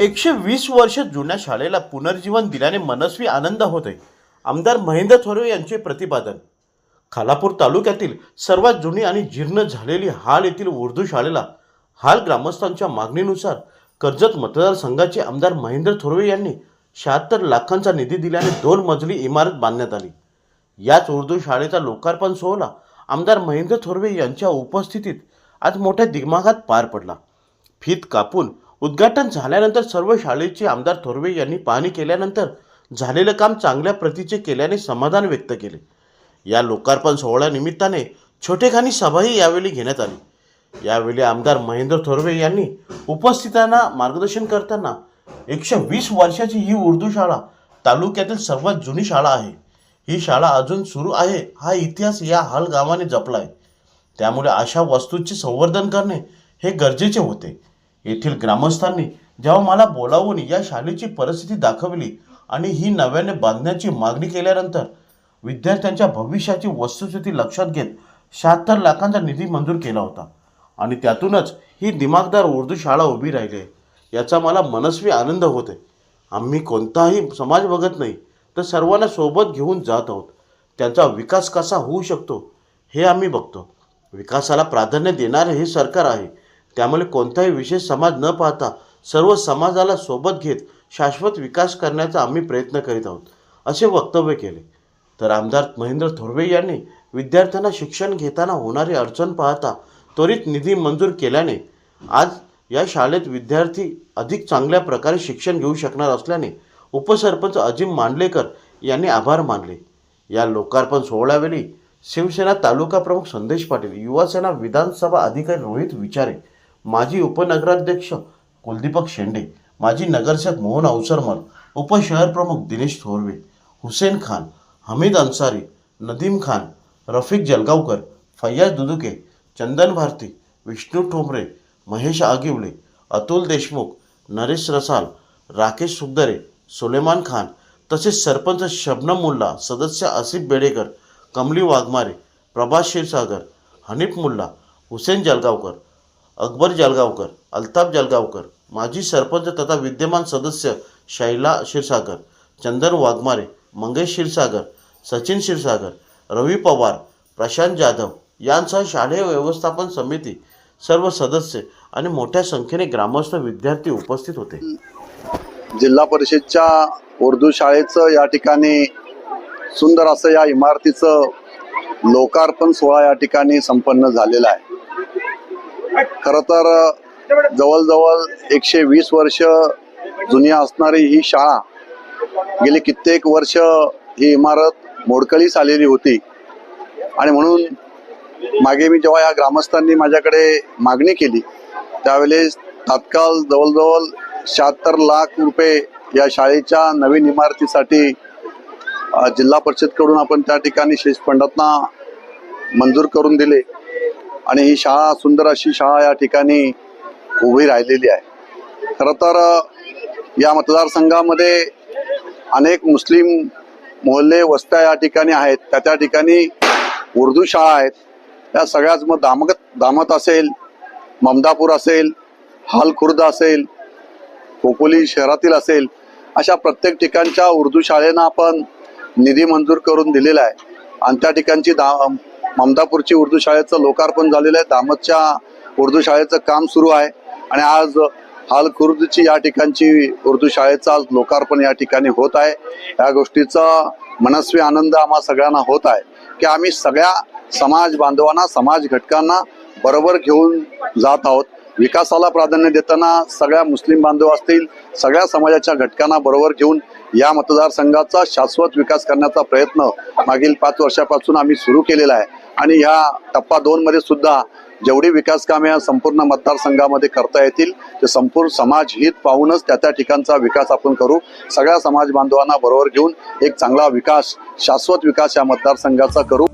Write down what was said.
एकशे वीस वर्ष जुन्या शाळेला पुनर्जीवन दिल्याने मनस्वी आनंद होते आमदार महेंद्र थोरवे यांचे प्रतिपादन. खालापूर तालुक्यातील सर्वात जुनी आणि जीर्ण झालेली हाल येथील उर्दू शाळेला हाल ग्रामस्थांच्या मागणीनुसार कर्जत मतदारसंघाचे आमदार महेंद्र थोरवे यांनी शहात्तर लाखांचा निधी दिल्याने दोन मजली इमारत बांधण्यात आली. याच उर्दू शाळेचा लोकार्पण सोहळा आमदार महेंद्र थोरवे यांच्या उपस्थितीत आज मोठ्या दिग्मागात पार पडला. फीत कापून उद्घाटन झाल्यानंतर सर्व शाळेचे आमदार थोरवे यांनी पाहणी केल्यानंतर झालेलं काम चांगल्या प्रतीचे केल्याने समाधान व्यक्त केले. या लोकार्पण सोहळ्यानिमित्ताने छोटेखानी सभाही यावेळी घेण्यात आली. यावेळी आमदार महेंद्र थोरवे यांनी उपस्थितांना मार्गदर्शन करताना एकशे वीस वर्षाची ही उर्दू शाळा तालुक्यातील सर्वात जुनी शाळा आहे. ही शाळा अजून सुरू आहे हा इतिहास या हाल गावाने जपला आहे त्यामुळे अशा वस्तूंचे संवर्धन करणे हे गरजेचे होते. येथील ग्रामस्थांनी जेव्हा मला बोलावून या शाळेची परिस्थिती दाखवली आणि ही नव्याने बांधण्याची मागणी केल्यानंतर विद्यार्थ्यांच्या भविष्याची वस्तुस्थिती लक्षात घेत शहात्तर लाखांचा निधी मंजूर केला होता. आणि त्यातूनच ही दिमागदार उर्दू शाळा उभी राहिली. आहे याचा मला मनस्वी आनंद होते आम्ही कोणताही समाज बघत नाही तर सर्वांना सोबत घेऊन जात आहोत. त्यांचा विकास कसा होऊ शकतो हे आम्ही बघतो. विकासाला प्राधान्य देणारे हे सरकार आहे. त्यामुळे कोणताही विशेष समाज न पाहता सर्व समाजाला सोबत घेत शाश्वत विकास करण्याचा आम्ही प्रयत्न करीत आहोत असे वक्तव्य केले. तर आमदार महेंद्र थोरवे यांनी विद्यार्थ्यांना शिक्षण घेताना होणारी अडचण पाहता त्वरित निधी मंजूर केल्याने आज या शाळेत विद्यार्थी अधिक चांगल्या प्रकारे शिक्षण घेऊ शकणार असल्याने उपसरपंच अजिम मांडलेकर यांनी आभार मानले. या लोकार्पण सोहळ्यावेळी शिवसेना तालुका प्रमुख संदेश पाटील युवासेना विधानसभा अधिकारी रोहित विचारे माजी उपनगराध्यक्ष कुलदीपक शेंडे माजी नगरसेवक मोहन अवसरमल उपशहर प्रमुख दिनेश थोरवे हुसेन खान हमीद अन्सारी नदीम खान रफिक जलगावकर फैयाज दुदुके चंदन भारती विष्णू ठोंबरे महेश आगिवले अतुल देशमुख नरेश रसाल राकेश सुगदरे सुलेमान खान तसेच सरपंच शबनम मुल्ला सदस्य आसिफ बेडेकर कमली वाघमारे प्रभास क्षीरसागर हनीफ मुल्ला हुसेन जलगावकर अकबर जलगावकर अल्ताफ जलगावकर माजी सरपंच तथा विद्यमान सदस्य शैला क्षीरसागर चंदन वाघमारे मंगेश क्षीरसागर सचिन क्षीरसागर रवी पवार प्रशांत जाधव यांसह शालेय व्यवस्थापन समिती सर्व सदस्य आणि मोठ्या संख्येने ग्रामस्थ विद्यार्थी उपस्थित होते. जिल्हा परिषदच्या उर्दू शाळेचं या ठिकाणी सुंदर असं या इमारतीचं लोकार्पण सोहळा या ठिकाणी संपन्न झालेला आहे. खरं तर जवळजवळ एकशे वीस वर्ष जुनी असणारी ही शाळा गेली कित्येक वर्ष ही इमारत मोडकळीस आलेली होती. आणि म्हणून मागे मी जेव्हा या ग्रामस्थांनी माझ्याकडे मागणी केली त्यावेळेस तात्काळ जवळजवळ शहात्तर लाख रुपये या शाळेच्या नवीन इमारतीसाठी जिल्हा परिषदकडून आपण त्या ठिकाणी शेष फंडातना मंजूर करून दिले. आणि ही शाळा सुंदर अशी शाळा या ठिकाणी उभी राहिलेली आहे. खरं तर या मतदारसंघामध्ये अनेक मुस्लिम मोहल्ले वस्त्या या ठिकाणी आहेत. त्या त्या ठिकाणी उर्दू शाळा आहेत. त्या सगळ्याच मग दामगत दामत असेल ममदापूर असेल हाल खुर्द असेल खोपोली शहरातील असेल अशा प्रत्येक ठिकाणच्या उर्दू शाळेनं आपण निधी मंजूर करून दिलेला आहे. आणि त्या ठिकाणची दा ममदापूरची उर्दू शाळेचं लोकार्पण झालेलं आहे. दामतच्या उर्दू शाळेचं काम सुरू आहे. आणि आज हाल खुर्दची या ठिकाणची उर्दू शाळेचं आज लोकार्पण या ठिकाणी होत आहे. या गोष्टीचा मनस्वी आनंद आम्हा सगळ्यांना होत आहे की आम्ही सगळ्या समाज बांधवांना समाज घटकांना बरोबर घेऊन जात आहोत. विकासाला प्राधान्य देताना सगळ्या मुस्लिम बांधव असतील सगळ्या समाजाच्या घटकांना बरोबर घेऊन या मतदारसंघाचा शाश्वत विकास करण्याचा प्रयत्न मागील पाच वर्षापासून आम्ही सुरू केलेला आहे. आणि ह्या टप्पा दोनमध्ये सुद्धा जेवढी विकास कामे या संपूर्ण मतदारसंघामध्ये करता येतील ते संपूर्ण समाज हित पाहूनच त्या त्या ठिकाणचा विकास आपण करू. सगळ्या समाज बांधवांना बरोबर घेऊन एक चांगला विकास शाश्वत विकास या मतदारसंघाचा करू.